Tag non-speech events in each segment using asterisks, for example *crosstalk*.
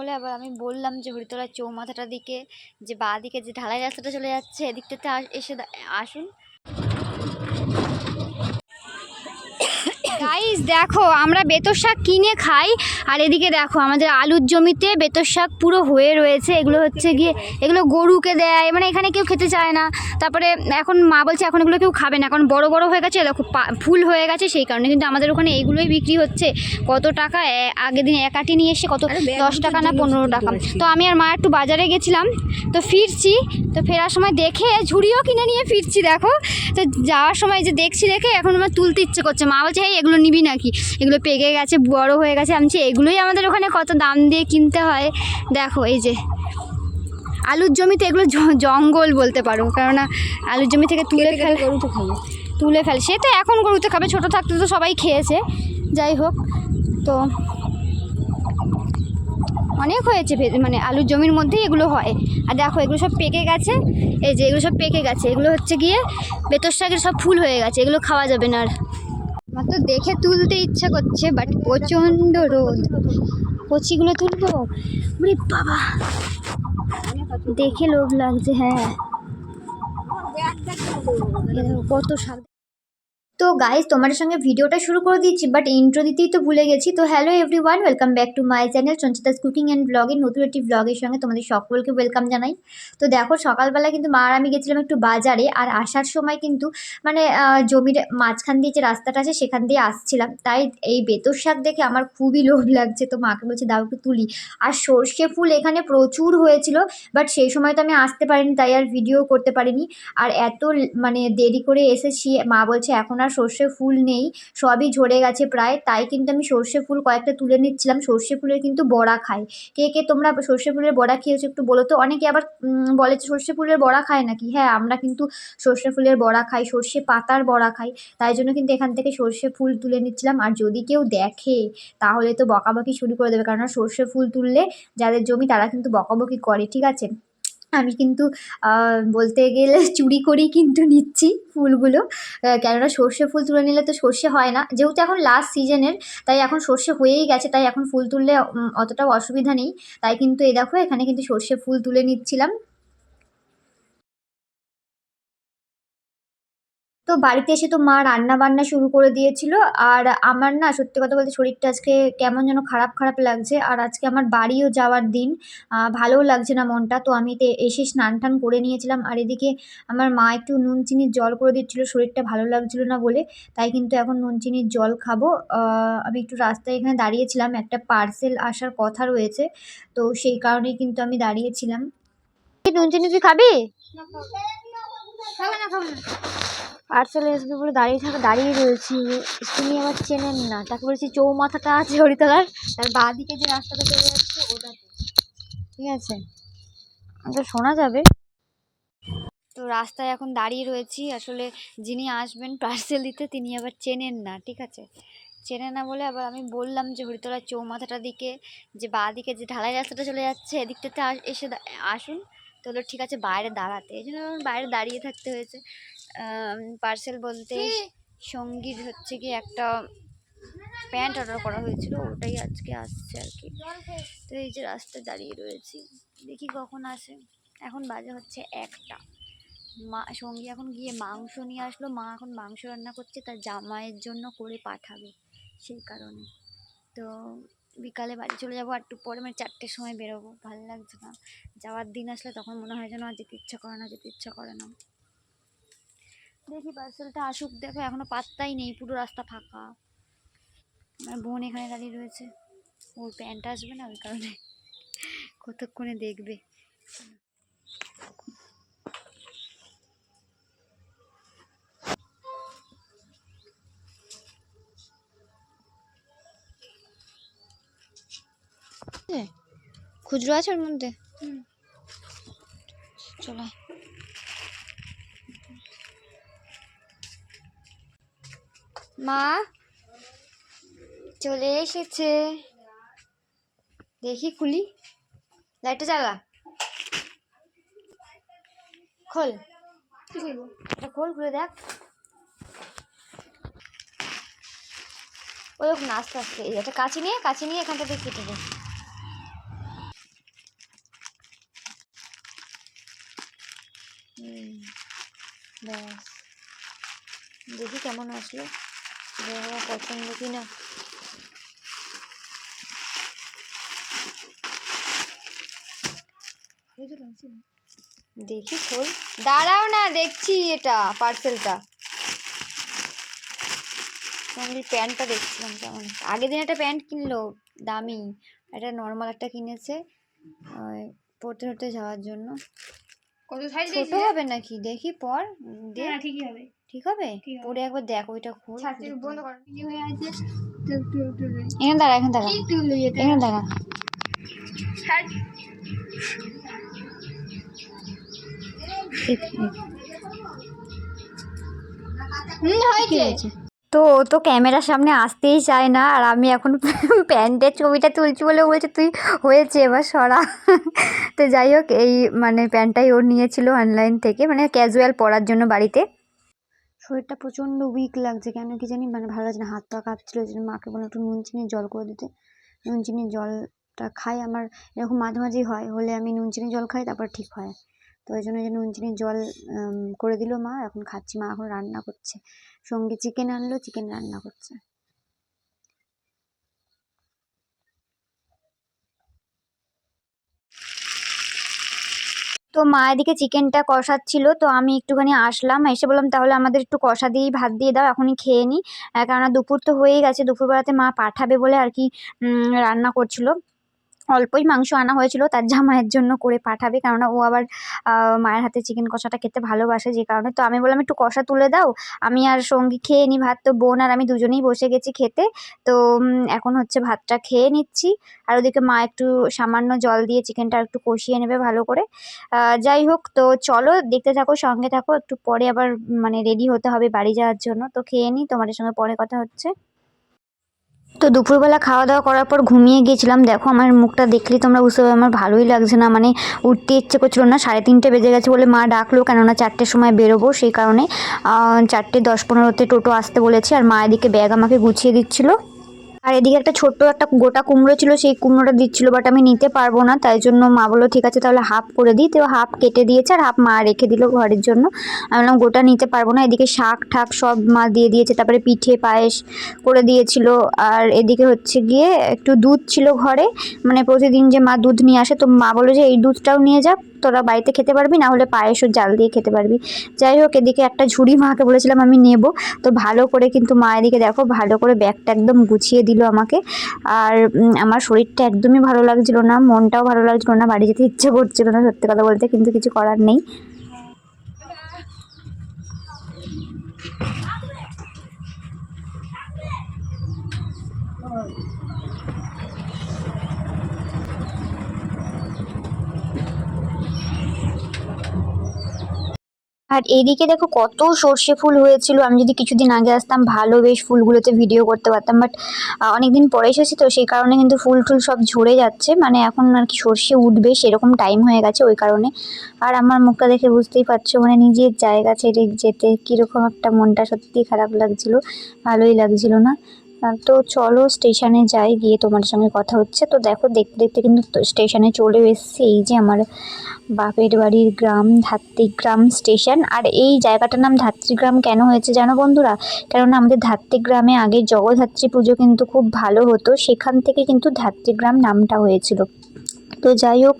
বলে আবার আমি বললাম যে হরিতলার চৌমাথাটা দিকে, যে বাঁ দিকে যে ঢালাই রাস্তাটা চলে যাচ্ছে, এদিকটাতে এসে আসুন। গাইস দেখো আমরা বেতর শাক কিনে খাই আর এদিকে দেখো আমাদের আলুর জমিতে বেতর শাক পুরো হয়ে রয়েছে। এগুলো হচ্ছে গিয়ে এগুলো গরুকে দেয় মানে এখানে কেউ খেতে চায় না। তারপরে এখন মা বলছে এখন এগুলো কেউ খাবে না এখন বড় বড় হয়ে গেছে দেখো ফুল হয়ে গেছে সেই কারণে কিন্তু আমাদের ওখানে এইগুলোই বিক্রি হচ্ছে। কত টাকা? আগের দিন এক আটি নিয়ে এসে কত? দশ টাকা না পনেরো টাকা। তো আমি আর মা একটু বাজারে গেছিলাম তো ফিরছি তো ফেরার সময় দেখে ঝুড়িও কিনে নিয়ে ফিরছি দেখো। তো যাওয়ার সময় যে দেখছি দেখে এখন আমার তুলতে ইচ্ছে করছে। মা বলছে এই এগুলো নিবি নাকি? এগুলো পেকে গেছে বড় হয়ে গেছে। আমি এগুলোই আমাদের ওখানে কত দাম দিয়ে কিনতে হয়? দেখো এই যে আলুর জমিতে এগুলো জঙ্গল বলতে পারো। কেননা আলুর জমি থেকে তুলে ফেলে গরু তো খাব। তুলে ফেলে। সে তো এখন গরুতে খাবে ছোট থাকতে তো সবাই খেয়েছে। যাই হোক তো অনেক হয়েছে মানে আলুর জমির মধ্যেই এগুলো হয়। আর দেখো এগুলো সব পেকে গেছে। এই যে এগুলো সব পেকে গেছে। এগুলো হচ্ছে গিয়ে বেতর শাকের সব ফুল হয়ে গেছে। এগুলো খাওয়া যাবে না আর। তো দেখে তুলতে ইচ্ছা করছে বাট প্রচণ্ড রোদ। কচিগুলো তুলবো? মানে বাবা। দেখে লোভ লাগছে হ্যাঁ। কত শাক তো গাইজ তোমাদের সঙ্গে ভিডিওটা শুরু করে দিচ্ছি বাট ইন্ট্রো দিতেই তো ভুলে গেছি। তো hello everyone welcome back to my channel Sanchita's cooking and ব্লগের নতুন একটি ব্লগের সঙ্গে তোমাদের সকলকে ওয়েলকাম জানাই। তো দেখো, সকালবেলা কিন্তু মা আর আমি গেছিলাম একটু বাজারে, আর আসার সময় কিন্তু মানে জমির মাঝখান দিয়ে যে রাস্তাটা আছে, সেখান দিয়ে আসছিলাম। তাই এই বেতর শাক দেখে আমার খুবই লোভ লাগছে। তো মাকে বলছি, দাও একটু তুলি। আর সর্ষে ফুল এখানে প্রচুর হয়েছিল বাট সেই সময় তো আমি আসতে পারিনি, তাই আর ভিডিও করতে পারিনি। আর এত মানে দেরি করে এসেছি, মা বলছে, এখন আর সর্ষে ফুল নেই, সবই ঝরে গেছে প্রায়, তাই কিন্তু আমি সর্ষে ফুল কয়েকটা তুলে নিচ্ছিলাম। সর্ষে ফুলের কিন্তু বড়া খাই। কে কে তোমরা সর্ষে ফুলের বড়া খেয়েছো একটু বলো তো? অনেকে আবার বলে যে সর্ষে ফুলের বড়া খায় নাকি? হ্যাঁ আমরা কিন্তু সর্ষে ফুলের বড়া খাই, সর্ষে পাতার বড়া খাই, তাই জন্য কিন্তু এখান থেকে সর্ষে ফুল তুলে নিচ্ছিলাম। আর যদি কেউ দেখে, তাহলে তো বকাবকি শুরু করে দেবে। কারণ সর্ষে ফুল তুললে যাদের জমি, তারা কিন্তু বকাবকি করে, ঠিক আছে? আমি কিন্তু বলতে গেলে চুরি করেই কিন্তু নিচ্ছি ফুলগুলো। কেননা সর্ষে ফুল তুলে নিলে তো সর্ষে হয় না। যেহেতু এখন লাস্ট সিজনের তাই এখন সর্ষে হয়েই গেছে, তাই এখন ফুল তুললে অতটাও অসুবিধা নেই। তাই কিন্তু এ দেখো, এখানে কিন্তু সর্ষে ফুল তুলে নিচ্ছিলাম। তো বাড়িতে এসে তো মা রান্না বান্না শুরু করে দিয়েছিল। আর আমার না সত্যি কথা বলতে শরীরটা আজকে কেমন যেন খারাপ খারাপ লাগছে। আর আজকে আমার বাড়িও যাওয়ার দিন ভালোও লাগছে না মনটা। তো আমি তো এসে স্নান টান করে নিয়েছিলাম। আর এদিকে আমার মা একটু নুন চিনির জল করে দিচ্ছিল শরীরটা ভালো লাগছিল না বলে। তাই কিন্তু এখন নুন চিনির জল খাব। আমি একটু রাস্তায় এখানে দাঁড়িয়েছিলাম। একটা পার্সেল আসার কথা রয়েছে। তো সেই কারণেই কিন্তু আমি দাঁড়িয়েছিলাম। নুন চিনি তুই খাবি? পার্সেল আসবে বলে দাঁড়িয়ে থাকা দাঁড়িয়ে রয়েছি। তিনি আবার চেনেন না। তাকে বলেছি, চৌমাথাটা আছে হরিতলার। তার বাঁ দিকে যে রাস্তাটা চলে যাচ্ছে, ওটাতে। ঠিক আছে? তো শোনা যাবে। তো রাস্তায় এখন দাঁড়িয়ে রয়েছি। আসলে যিনি আসবেন পার্সেল দিতে, তিনি আবার চেনেন না। ঠিক আছে? চেনে না বলে আবার আমি বললাম যে, হরিতলার চৌমাথাটার দিকে, যে বাঁ দিকে যে ঢালাই রাস্তাটা চলে যাচ্ছে, এদিকটাতে এসে আসুন। তো ঠিক আছে, বাইরে দাঁড়াতে। এই জন্য বাইরে দাঁড়িয়ে থাকতে হয়েছে। পার্সেল বলতে সংগীত হচ্ছে কি একটা প্যান্ট অর্ডার করা হয়েছিল ওটাই আজকে আসছে আর কি। তো এই যে রাস্তায় দাঁড়িয়ে রয়েছি দেখি কখন আসে। এখন বাজে হচ্ছে একটা। মা সঙ্গী এখন গিয়ে মাংস নিয়ে আসলো মা এখন মাংস রান্না করছে তার জামাইয়ের জন্য করে পাঠাবে সেই কারণে। তো বিকালে বাড়ি চলে যাব আর একটু পরে মানে চারটের সময় বেরোবো ভালো লাগছে না। যাওয়ার দিন আসলে তখন মনে হয় যেন আর যেতে ইচ্ছা করে না যেতে ইচ্ছা করে না। দেখি পার্সেলটা আসুক দেখো এখনও পাত্তাই নেই পুরো রাস্তা ফাঁকা। আমার বোন এখানে দাঁড়িয়ে রয়েছে। ওর প্যান্ট আসবে না ওই কারণে কতক্ষণে দেখবে। খুচরো আছে ওর মধ্যে? চলো। মা চলে এসেছে। দেখি খুলি। লাইটটা জ্বালা। খোল। খোল খুলে দেখ। ওই ওখানে আস্তে আস্তে। এটা কাছে নিয়ে কাছে নিয়ে এখান থেকে কেটে দেয় দেখি কেমন আসলো। আমার পছন্দ কি না দেখি খোল। দাঁড়াও না দেখছি এটা পার্সেলটা আমি প্যান্টটা দেখছিলাম কেমন। আগের দিন একটা প্যান্ট কিনলো দামি। একটা নর্মাল একটা কিনেছে পড়তে পড়তে যাওয়ার জন্য। কত সাইজ ছোট হবে নাকি? দেখি পর দে। হ্যাঁ ঠিকই হবে। ঠিক হবে? পরে একবার দেখ ওইটা খোল। ছাড়তে বন্ধ কর। এখানে দাঁড়া এখানে দাঁড়া। এখানে দাঁড়া? তো ও তো ক্যামেরার সামনে আসতেই চায় না আর আমি এখন *laughs* প্যান্টের ছবিটা তুলছি বলে বলছে তুই হয়েছে এবার সরা। তো যাই হোক এই মানে প্যান্টটাই ও নিয়েছিল অনলাইন থেকে মানে ক্যাজুয়াল পরার জন্য বাড়িতে। শরীরটা প্রচণ্ড উইক লাগছে। কেন কি জানি? মানে ভালো লাগছে না। হাত পা কাঁপছিল, ওই জন্য মাকে বললাম, একটু নুন চিনির জল করে দিতে নুন চিনির জলটা খাই। আমার এরকম মাঝে মাঝেই হয়। হলে আমি নুন চিনির জল খাই, তারপর ঠিক হয়। তো ওই জন্য যে নুন চিনির জল করে দিল মা। এখন খাচ্ছি। মা এখন রান্না করছে। সঙ্গে চিকেন আনলো চিকেন রান্না করছে। তো মা এদিকে চিকেনটা কষাচ্ছিল, তো আমি একটুখানি আসলাম, এসে বললাম, তাহলে আমাদের একটু কষা দিয়েই ভাত দিয়ে দাও, এখনই খেয়ে নিই কেননা দুপুর তো হয়েই গেছে, দুপুরবেলাতে মা পাঠাবে বলে আর কি রান্না করছিল। অল্পই মাংস আনা হয়েছিল, তার জামাইয়ের জন্য করে পাঠাবে, কেননা ও আবার মায়ের হাতে চিকেন কষাটা খেতে ভালোবাসে যে কারণে। তো আমি বললাম, একটু কষা তুলে দাও, আমি আর সঙ্গী খেয়ে নিই ভাত। তো বোন আর আমি দুজনেই বসে গেছি খেতে। তো এখন হচ্ছে ভাতটা খেয়ে নিচ্ছি। আর ওদিকে মা একটু সামান্য জল দিয়ে চিকেনটা একটু কষিয়ে নেবে ভালো করে। যাই হোক, তো চলো, দেখতে থাকো, সঙ্গে থাকো। একটু পরে আবার মানে রেডি হতে হবে বাড়ি যাওয়ার জন্য। তো খেয়ে নিই তোমাদের সঙ্গে পরে কথা হচ্ছে। তো দুপুরবেলা খাওয়া দাওয়া করার পর ঘুমিয়ে গেছিলাম দেখো, আমার মুখটা দেখলেই তোমরা বুঝতে পারবে, আমার ভালোই লাগছে না। মানে উঠতে ইচ্ছে করছিল না, সাড়ে তিনটে বেজে গেছে বলে মা ডাকলো, কেননা চারটের সময় বেরোবো, সেই কারণে চারটে দশ পনেরোতে টোটো আসতে বলেছে, আর মা এদিকে ব্যাগ আমাকে গুছিয়ে দিচ্ছিল। আর এদিকে একটা ছোট্ট একটা গোটা কুমড়ো ছিল, সেই কুমড়োটা দিচ্ছিল বাট আমি নিতে পারব না, তাই জন্য মা বলল, ঠিক আছে, তাহলে হাফ করে দিই। তো হাফ কেটে দিয়েছে আর হাফ মা রেখে দিল ঘরের জন্য। আমি বললাম, গোটা নিতে পারব না। এদিকে শাক ঠাক সব মা দিয়ে দিয়েছে, তারপরে পিঠে পায়েস করে দিয়েছিল। আর এদিকে হচ্ছে গিয়ে একটু দুধ ছিল ঘরে মানে প্রতিদিন যে মা দুধ নিয়ে আসে, তো মা বলল যে, এই দুধটাও নিয়ে যা। তোরা বাড়িতে খেতে পারবি, না হলে পায়েসও জাল দিয়ে খেতে পারবি। যাই হোক, এদিকে একটা ঝুড়ি মাকে বলেছিলাম আমি নেব। তো ভালো করে কিন্তু মা এদিকে দেখো, ভালো করে ব্যাগটা একদম গুছিয়ে দিল আমাকে। আর আমার শরীরটা একদমই ভালো লাগছিল না, মনটাও ভালো লাগছিল না, বাড়ি যেতে ইচ্ছে করছিল না সত্যি কথা বলতে, কিন্তু কিছু করার নেই। আর এইদিকে দেখো কত সর্ষে ফুল হয়েছিল। আমি যদি কিছুদিন আগে আসতাম, ভালো বেশ ফুলগুলোতে ভিডিও করতে পারতাম। বাট অনেকদিন পরে এসেছি তো সেই কারণে কিন্তু ফুল টুল সব ঝরে যাচ্ছে। মানে এখন আর কি সর্ষে উঠবে, সেরকম টাইম হয়ে গেছে ওই কারণে। আর আমার মুখটা দেখে বুঝতেই পারছ মানে নিজের জায়গা ছেড়ে যেতে কীরকম একটা মনটা সত্যিই খারাপ লাগছিল, ভালোই লাগছিল না। তো চলো স্টেশনে যাই, গিয়ে তোমার সঙ্গে কথা হচ্ছে। তো দেখো, দেখতে দেখতে কিন্তু স্টেশনে চলে এসেছি। এই যে আমার বাপের বাড়ির গ্রাম, ধাত্রিগ্রাম স্টেশন আর এই জায়গাটার নাম ধাত্রিগ্রাম কেন হয়েছে জানো বন্ধুরা? কেননা আমাদের ধাত্রিগ্রামে আগে জগদ্ধাত্রী পুজো কিন্তু খুব ভালো হতো। সেখান থেকে কিন্তু ধাত্রিগ্রাম নামটা হয়েছিল। তো যাই হোক,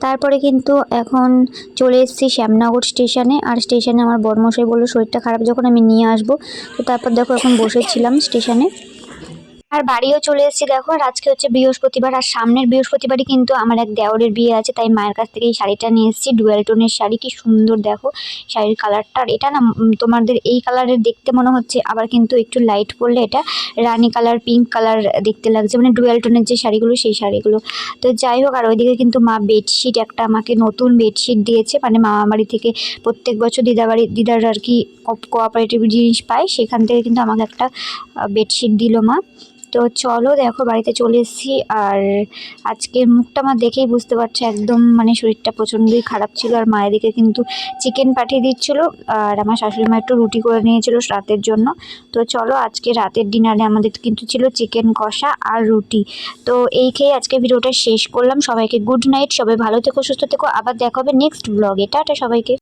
তারপরে কিন্তু এখন চলে এসেছি শ্যামনগর স্টেশনে আর স্টেশনে আমার বর্মশাই বলল, শরীরটা খারাপ যখন আমি নিয়ে আসব। তো তারপর দেখো, এখন বসেছিলাম স্টেশনে আর বাড়িও চলে এসেছি, দেখো। আর আজকে হচ্ছে বৃহস্পতিবার, আর সামনের বৃহস্পতিবারই কিন্তু আমার এক দেওরের বিয়ে আছে, তাই মায়ের কাছ থেকে এই শাড়িটা নিয়ে এসেছি। ডুয়েল টোনের শাড়ি, কি সুন্দর, দেখো। শাড়ির কালারটা, আর এটা না তোমাদের এই কালারের দেখতে মনে হচ্ছে, আবার কিন্তু একটু লাইট পড়লে এটা রানি কালার পিঙ্ক কালার দেখতে লাগছে মানে ডুয়েল টোনের যে শাড়িগুলো, সেই শাড়িগুলো। তো যাই হোক, আর ওইদিকে কিন্তু মা বেডশিট একটা আমাকে নতুন বেডশিট দিয়েছে মানে মামা বাড়ি থেকে প্রত্যেক বছর দিদাবাড়ি, দিদার আর কি কোঅপারেটিভ জিনিস পায়, সেখান থেকে কিন্তু আমাকে একটা বেডশিট দিল মা। তো চলো দেখো, বাড়িতে চলে এসেছি। আর আজকের মুখটা আমার দেখেই বুঝতে পারছ, একদম মানে শরীরটা প্রচণ্ডই খারাপ ছিল আর মায়ের দিকে কিন্তু চিকেন পাঠিয়ে দিচ্ছিল। আর আমার শাশুড়ি মা একটু রুটি করে নিয়েছিল রাতের জন্য। তো চলো, আজকে রাতের ডিনারে আমাদের কিন্তু ছিল চিকেন কষা আর রুটি। তো এই খেয়ে আজকে ভিডিওটা শেষ করলাম। সবাইকে গুড নাইট সবাই ভালো থেকো, সুস্থ থেকো। আবার দেখা হবে নেক্সট ব্লগে টাটা সবাইকে।